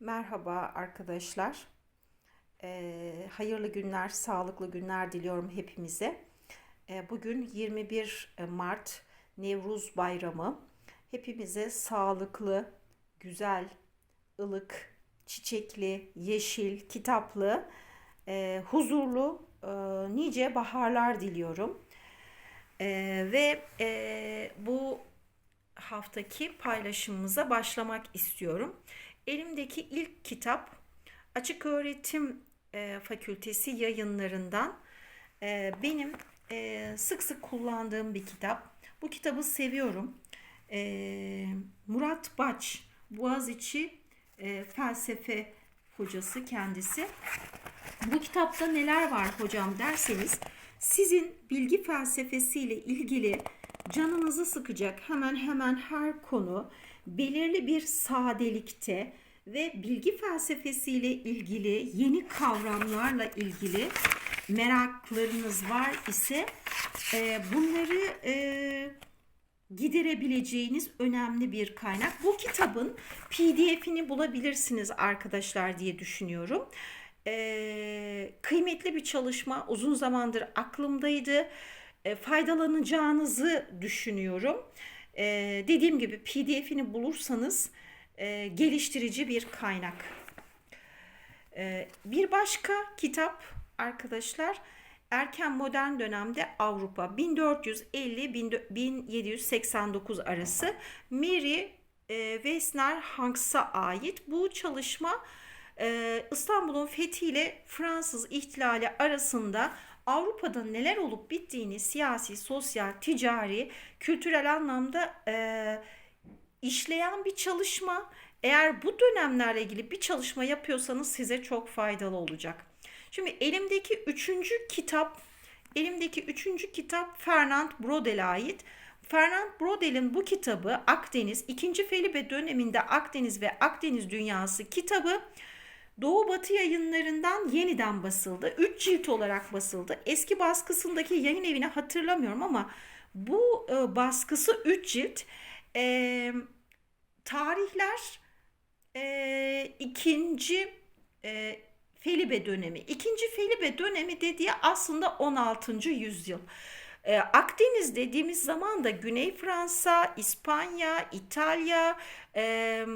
Merhaba arkadaşlar. Ee, hayırlı günler, sağlıklı günler diliyorum hepimize. Ee, bugün 21 Mart Nevruz Bayramı. Hepimize sağlıklı, güzel, ılık, çiçekli, yeşil, kitaplı, e, huzurlu e, nice baharlar diliyorum. Ee, ve e, bu haftaki paylaşımımıza başlamak istiyorum. Elimdeki ilk kitap Açık Öğretim e, Fakültesi yayınlarından e, benim e, sık sık kullandığım bir kitap. Bu kitabı seviyorum. E, Murat Baç, Boğaziçi e, felsefe hocası kendisi. Bu kitapta neler var hocam derseniz sizin bilgi felsefesiyle ilgili canınızı sıkacak hemen hemen her konu belirli bir sadelikte ve bilgi felsefesiyle ilgili yeni kavramlarla ilgili meraklarınız var ise e, bunları e, giderebileceğiniz önemli bir kaynak. Bu kitabın PDF'ini bulabilirsiniz arkadaşlar diye düşünüyorum. E, kıymetli bir çalışma uzun zamandır aklımdaydı. E, faydalanacağınızı düşünüyorum. E, dediğim gibi PDF'ini bulursanız e, geliştirici bir kaynak. Bir başka kitap arkadaşlar erken modern dönemde Avrupa 1450-1789 arası Mary e, Wessner Hanks'a ait bu çalışma İstanbul'un fethiyle Fransız ihtilali arasında Avrupa'da neler olup bittiğini siyasi, sosyal, ticari, kültürel anlamda e, işleyen bir çalışma. Eğer bu dönemlerle ilgili bir çalışma yapıyorsanız size çok faydalı olacak. Şimdi elimdeki üçüncü kitap, elimdeki üçüncü kitap Fernand Brodel'e ait. Fernand Brodel'in bu kitabı Akdeniz, 2. Felipe döneminde Akdeniz ve Akdeniz Dünyası kitabı Doğu Batı yayınlarından yeniden basıldı. 3 cilt olarak basıldı. Eski baskısındaki yayın evini hatırlamıyorum ama bu e, baskısı 3 cilt. E, tarihler e, ikinci e, Felipe dönemi. İkinci Felipe dönemi dediği aslında 16. yüzyıl. E, Akdeniz dediğimiz zaman da Güney Fransa, İspanya, İtalya, e,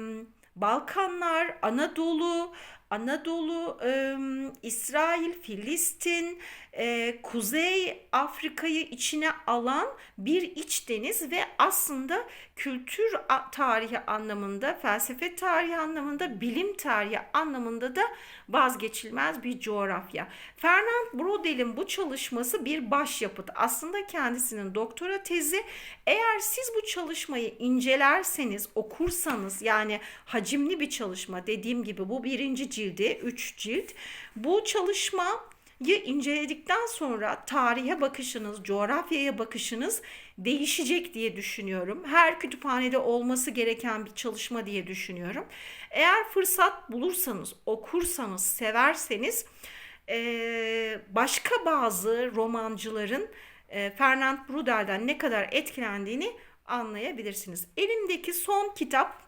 Balkanlar, Anadolu, Anadolu, e, İsrail, Filistin, e, Kuzey Afrika'yı içine alan bir iç deniz ve aslında kültür tarihi anlamında, felsefe tarihi anlamında, bilim tarihi anlamında da vazgeçilmez bir coğrafya. Fernand Brodel'in bu çalışması bir başyapıt. Aslında kendisinin doktora tezi. Eğer siz bu çalışmayı incelerseniz, okursanız yani hacimli bir çalışma dediğim gibi bu birinci cildi, üç cilt. Bu çalışma inceledikten sonra tarihe bakışınız, coğrafyaya bakışınız değişecek diye düşünüyorum. Her kütüphanede olması gereken bir çalışma diye düşünüyorum. Eğer fırsat bulursanız, okursanız, severseniz başka bazı romancıların Fernand Brudel'den ne kadar etkilendiğini anlayabilirsiniz. Elimdeki son kitap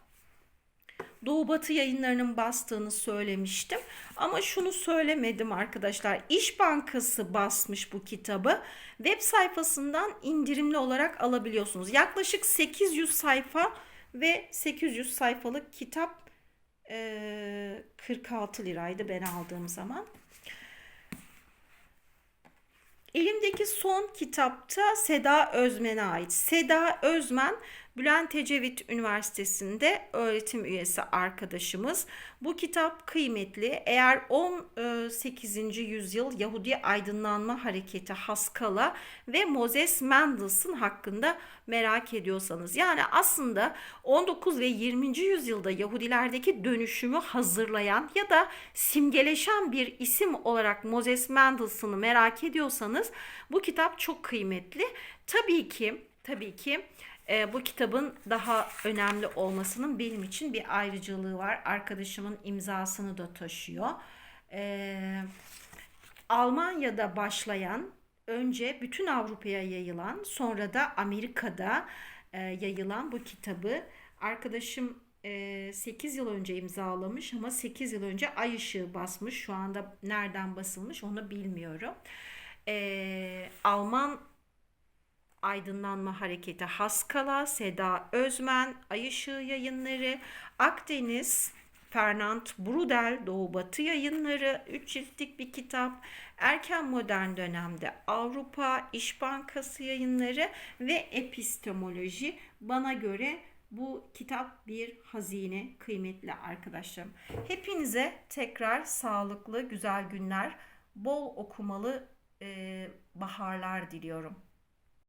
Doğu Batı yayınlarının bastığını söylemiştim. Ama şunu söylemedim arkadaşlar. İş Bankası basmış bu kitabı. Web sayfasından indirimli olarak alabiliyorsunuz. Yaklaşık 800 sayfa ve 800 sayfalık kitap 46 liraydı ben aldığım zaman. Elimdeki son kitapta Seda Özmen'e ait. Seda Özmen Bülent Ecevit Üniversitesi'nde öğretim üyesi arkadaşımız. Bu kitap kıymetli. Eğer 18. yüzyıl Yahudi aydınlanma hareketi Haskala ve Moses Mendelssohn hakkında merak ediyorsanız. Yani aslında 19 ve 20. yüzyılda Yahudilerdeki dönüşümü hazırlayan ya da simgeleşen bir isim olarak Moses Mendelssohn'u merak ediyorsanız bu kitap çok kıymetli. Tabii ki, tabii ki e, bu kitabın daha önemli olmasının benim için bir ayrıcalığı var. Arkadaşımın imzasını da taşıyor. E, Almanya'da başlayan, önce bütün Avrupa'ya yayılan, sonra da Amerika'da e, yayılan bu kitabı arkadaşım 8 yıl önce imzalamış ama 8 yıl önce ay ışığı basmış. Şu anda nereden basılmış onu bilmiyorum. E, Alman Aydınlanma Hareketi Haskala, Seda Özmen, Ay Işığı Yayınları, Akdeniz, Fernand Brudel, Doğu Batı Yayınları, 3 ciltlik bir kitap, Erken Modern Dönemde Avrupa, İş Bankası Yayınları ve Epistemoloji. Bana göre bu kitap bir hazine, kıymetli arkadaşlarım. Hepinize tekrar sağlıklı, güzel günler, bol okumalı e, baharlar diliyorum.